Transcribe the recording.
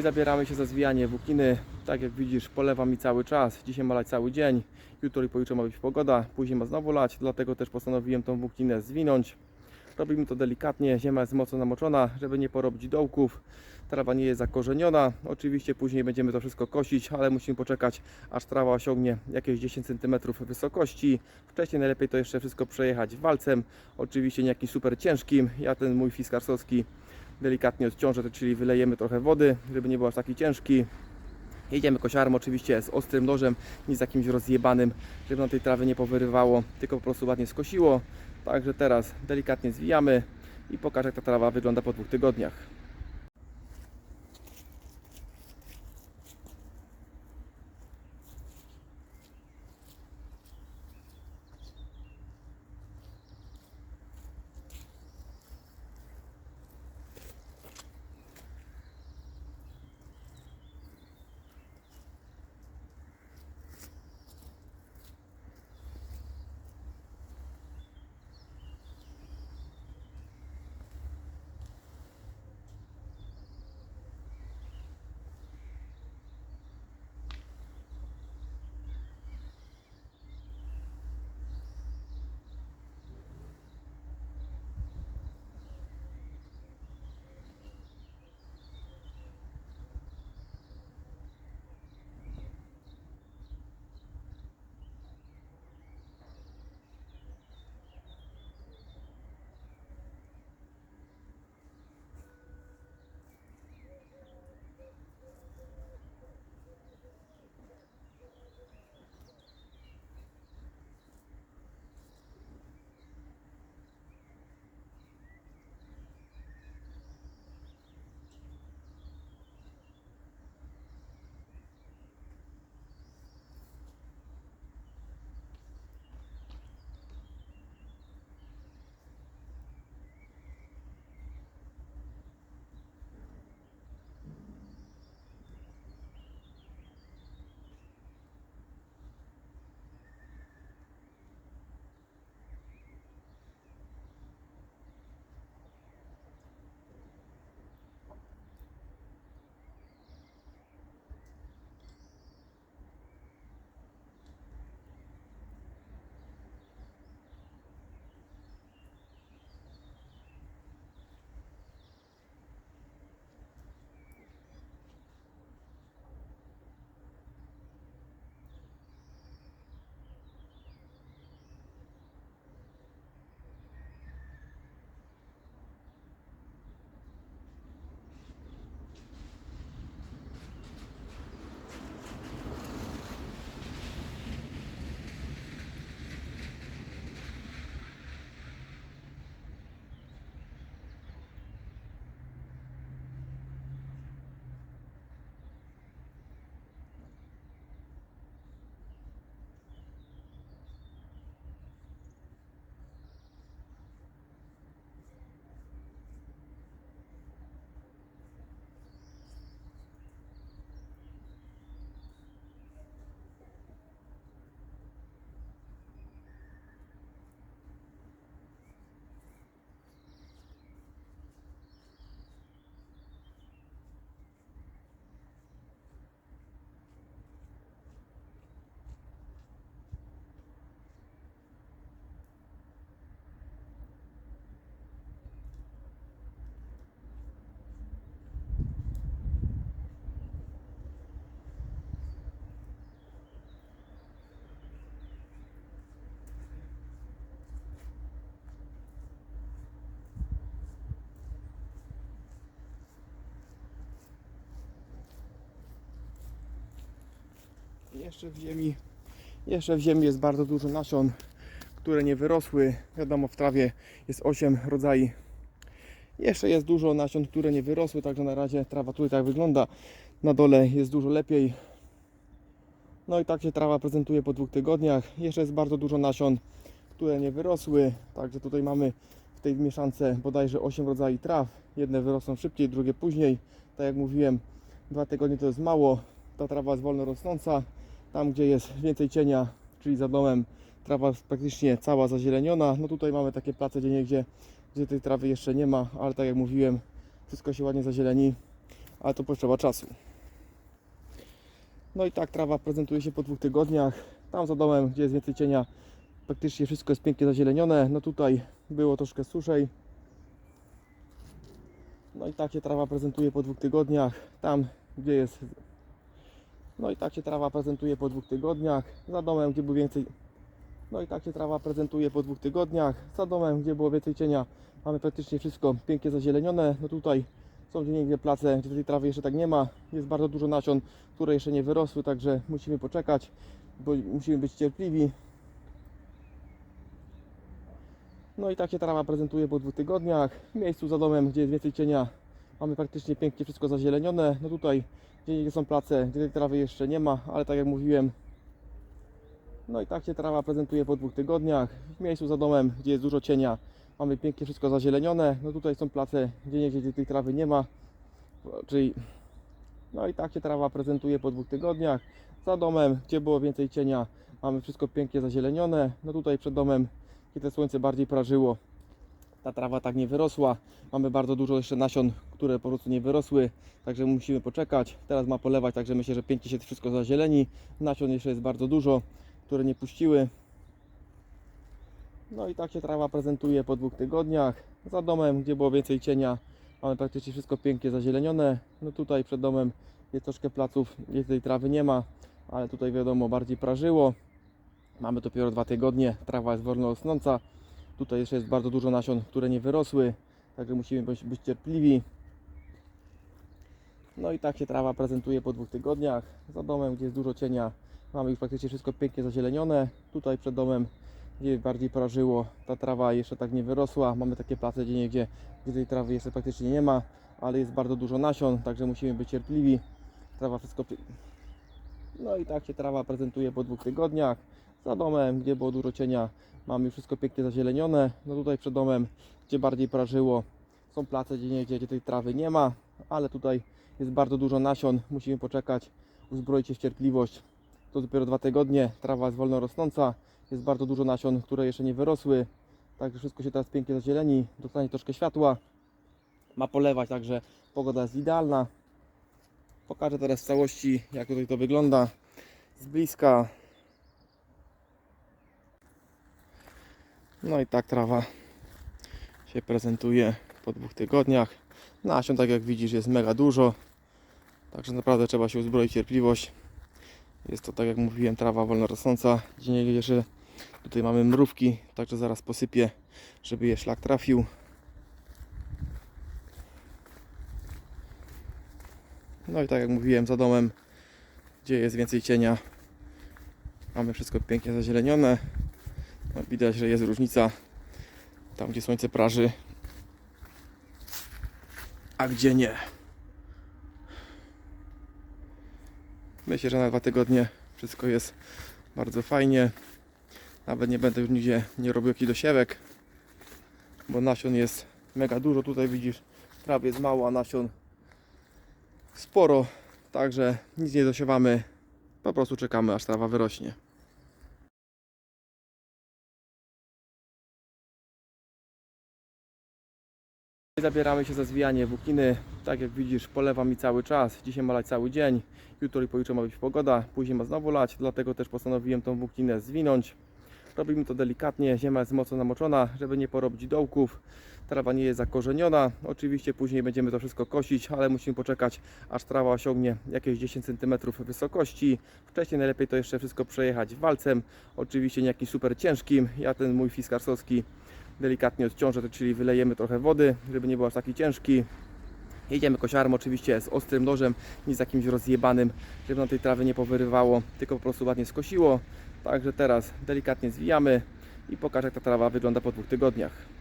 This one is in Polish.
Zabieramy się za zwijanie włókniny. Tak jak widzisz, polewa mi cały czas. Dzisiaj ma lać cały dzień. Jutro i pojutrze ma być pogoda. Później ma znowu lać, dlatego też postanowiłem tą włókninę zwinąć. Robimy to delikatnie. Ziemia jest mocno namoczona, żeby nie porobić dołków. Trawa nie jest zakorzeniona. Oczywiście później będziemy to wszystko kosić, ale musimy poczekać, aż trawa osiągnie jakieś 10 cm wysokości. Wcześniej najlepiej to jeszcze wszystko przejechać walcem. Oczywiście nie jakimś super ciężkim. Ja ten mój fiskarsowski delikatnie odciążę, czyli wylejemy trochę wody, żeby nie był aż taki ciężki. Jedziemy kosiarem oczywiście z ostrym nożem, nie z jakimś rozjebanym, żeby na tej trawy nie powyrywało, tylko po prostu ładnie skosiło. Także teraz delikatnie zwijamy i pokażę jak ta trawa wygląda po dwóch tygodniach. Jeszcze w ziemi, jeszcze w ziemi jest bardzo dużo nasion, które nie wyrosły. Wiadomo, w trawie jest 8 rodzajów. Jeszcze jest dużo nasion, które nie wyrosły, także na razie trawa tutaj tak wygląda. Na dole jest dużo lepiej. No i tak się trawa prezentuje po dwóch tygodniach. Jeszcze jest bardzo dużo nasion, które nie wyrosły. Także tutaj mamy w tej mieszance bodajże 8 rodzajów traw. Jedne wyrosną szybciej, drugie później. Tak jak mówiłem, dwa tygodnie to jest mało. Ta trawa jest wolno rosnąca. Tam, gdzie jest więcej cienia, czyli za domem, trawa jest praktycznie cała zazieleniona. No tutaj mamy takie place gdzie gdzie, gdzie tej trawy jeszcze nie ma, ale tak jak mówiłem, wszystko się ładnie zazieleni. ale to potrzeba czasu. No i tak trawa prezentuje się po dwóch tygodniach. Tam za domem, gdzie jest więcej cienia, praktycznie wszystko jest pięknie zazielenione. No tutaj było troszkę suszej. No i tak się trawa prezentuje po dwóch tygodniach. Tam, gdzie jest. No i tak się trawa prezentuje po dwóch tygodniach. Za domem, gdzie było więcej. No i tak się trawa prezentuje po dwóch tygodniach. Za domem, gdzie było więcej cienia, mamy praktycznie wszystko pięknie zazielenione. No tutaj są gdzie niegdzie place, gdzie tej trawy jeszcze tak nie ma. Jest bardzo dużo nasion, które jeszcze nie wyrosły, także musimy poczekać, bo musimy być cierpliwi. No i tak się trawa prezentuje po dwóch tygodniach. W miejscu za domem, gdzie jest więcej cienia, mamy praktycznie pięknie wszystko zazielenione. No tutaj, gdzie są place, gdzie tej trawy jeszcze nie ma, ale tak jak mówiłem, no i tak się trawa prezentuje po dwóch tygodniach. W miejscu za domem, gdzie jest dużo cienia, mamy pięknie wszystko zazielenione. No tutaj są place, gdzie niegdzie gdzie tej trawy nie ma. Czyli no i tak się trawa prezentuje po dwóch tygodniach. Za domem, gdzie było więcej cienia, mamy wszystko pięknie zazielenione. No tutaj przed domem, gdzie słońce bardziej prażyło, ta trawa tak nie wyrosła. Mamy bardzo dużo jeszcze nasion, które po prostu nie wyrosły, także musimy poczekać. Teraz ma polewać, także myślę, że pięknie się wszystko zazieleni. Nasion jeszcze jest bardzo dużo, które nie puściły. No i tak się trawa prezentuje po dwóch tygodniach. Za domem, gdzie było więcej cienia, mamy praktycznie wszystko pięknie zazielenione. No tutaj przed domem jest troszkę placów, gdzie tej trawy nie ma, ale tutaj wiadomo bardziej prażyło. Mamy dopiero dwa tygodnie, trawa jest wolno rosnąca. Tutaj jeszcze jest bardzo dużo nasion, które nie wyrosły, także musimy być, być cierpliwi. No i tak się trawa prezentuje po dwóch tygodniach. Za domem, gdzie jest dużo cienia, mamy już praktycznie wszystko pięknie zazielenione. Tutaj przed domem, gdzie bardziej prażyło, ta trawa jeszcze tak nie wyrosła. Mamy takie place gdzie niegdzie, gdzie tej trawy jeszcze praktycznie nie ma, ale jest bardzo dużo nasion, także musimy być cierpliwi. Trawa wszystko. No i tak się trawa prezentuje po dwóch tygodniach. Za domem, gdzie było dużo cienia, mamy już wszystko pięknie zazielenione. No tutaj przed domem, gdzie bardziej prażyło, są place gdzie niegdzie, gdzie tej trawy nie ma, ale tutaj jest bardzo dużo nasion. Musimy poczekać, uzbroić się w cierpliwość. To dopiero dwa tygodnie, trawa jest wolno rosnąca, jest bardzo dużo nasion, które jeszcze nie wyrosły. Także wszystko się teraz pięknie zazieleni, dostanie troszkę światła. Ma polewać, także pogoda jest idealna. Pokażę teraz w całości, jak tutaj to wygląda z bliska. No i tak trawa się prezentuje po dwóch tygodniach. Nasion, tak jak widzisz, jest mega dużo. Także naprawdę trzeba się uzbroić cierpliwość. Jest to, tak jak mówiłem, trawa wolno rosnąca. Gdzie nie jeszcze tutaj mamy mrówki, także zaraz posypię, żeby je szlak trafił. No i tak jak mówiłem, za domem, gdzie jest więcej cienia, mamy wszystko pięknie zazielenione. Widać, że jest różnica tam, gdzie słońce praży, a gdzie nie. Myślę, że na dwa tygodnie wszystko jest bardzo fajnie. Nawet nie będę już nigdzie nie robił jakichś dosiewek, bo nasion jest mega dużo. Tutaj widzisz, prawie jest mało, a nasion sporo. Także nic nie dosiewamy. Po prostu czekamy, aż trawa wyrośnie. Zabieramy się za zwijanie włókniny. Tak jak widzisz, polewa mi cały czas. Dzisiaj ma lać cały dzień. Jutro i pojutrze ma być pogoda. Później ma znowu lać, dlatego też postanowiłem tą włókninę zwinąć. Robimy to delikatnie. Ziemia jest mocno namoczona, żeby nie porobić dołków. Trawa nie jest zakorzeniona. Oczywiście później będziemy to wszystko kosić, ale musimy poczekać, aż trawa osiągnie jakieś 10 cm wysokości. Wcześniej najlepiej to jeszcze wszystko przejechać walcem. Oczywiście nie jakimś super ciężkim. Ja ten mój fiskarsowski delikatnie odciążę, czyli wylejemy trochę wody, żeby nie był aż taki ciężki. Jedziemy kosiarem oczywiście z ostrym nożem, nie z jakimś rozjebanym, żeby nam tej trawy nie powyrywało, tylko po prostu ładnie skosiło. Także teraz delikatnie zwijamy i pokażę jak ta trawa wygląda po dwóch tygodniach.